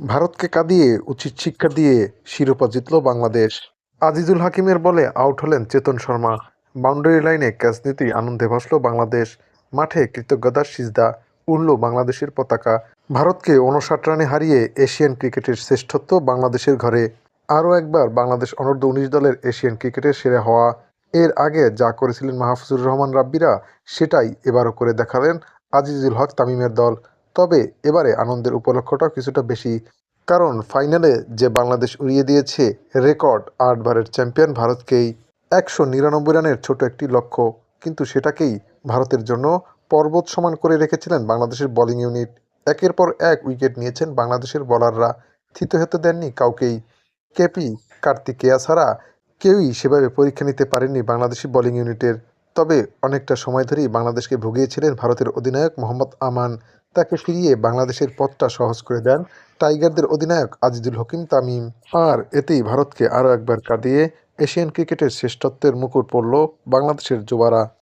ভারতকে কাঁদিয়ে, উচিত শিক্ষা দিয়ে শিরোপা জিতল বাংলাদেশ। আজিজুল হাকিমের বলে আউট হলেন চেতন শর্মা। বাউন্ডারি লাইনে ক্যাচ নিতেই আনন্দে ভাসল বাংলাদেশ। মাঠে কৃতজ্ঞতার সিজদা, উড়ল বাংলাদেশের পতাকা। ভারতকে উনষাট রানে হারিয়ে এশিয়ান ক্রিকেটের শ্রেষ্ঠত্ব বাংলাদেশের ঘরে। আরও একবার বাংলাদেশ অনূর্ধ্ব উনিশ দলের এশিয়ান ক্রিকেটের সেরা হওয়া। এর আগে যা করেছিলেন মাহফুজুর রহমান রাব্বিরা, সেটাই এবারও করে দেখালেন আজিজুল হক তামিমের দল। তবে এবারে আনন্দের উপলক্ষটাও কিছুটা বেশি। কারণ ফাইনালে যে বাংলাদেশ উড়িয়ে দিয়েছে, রেকর্ড আটবারের চ্যাম্পিয়ন ভারতকেই একশো নিরানব্বই রানের ছোট একটি লক্ষ্য। কিন্তু সেটাকেই ভারতের জন্য পর্বত সমান করে রেখেছিলেন বাংলাদেশের বোলিং ইউনিট। একের পর এক উইকেট নিয়েছেন বাংলাদেশের বোলাররা। থিত হতে দেননি কাউকেই। কেপি, কার্তিকেয়া ছাড়া কেউই সেভাবে পরীক্ষা নিতে পারেননি বাংলাদেশি বোলিং ইউনিটের। তবে অনেকটা সময় ধরেই বাংলাদেশকে ভুগিয়েছিলেন ভারতের অধিনায়ক মোহাম্মদ আমান। তাকে ফিরিয়ে বাংলাদেশের পথটা সহজ করে দেন টাইগারদের অধিনায়ক আজিজুল হকিম তামিম। আর এতেই ভারতকে আরও একবার কাঁদিয়ে এশিয়ান ক্রিকেটের শ্রেষ্ঠত্বের মুকুট পড়ল বাংলাদেশের যুবারা।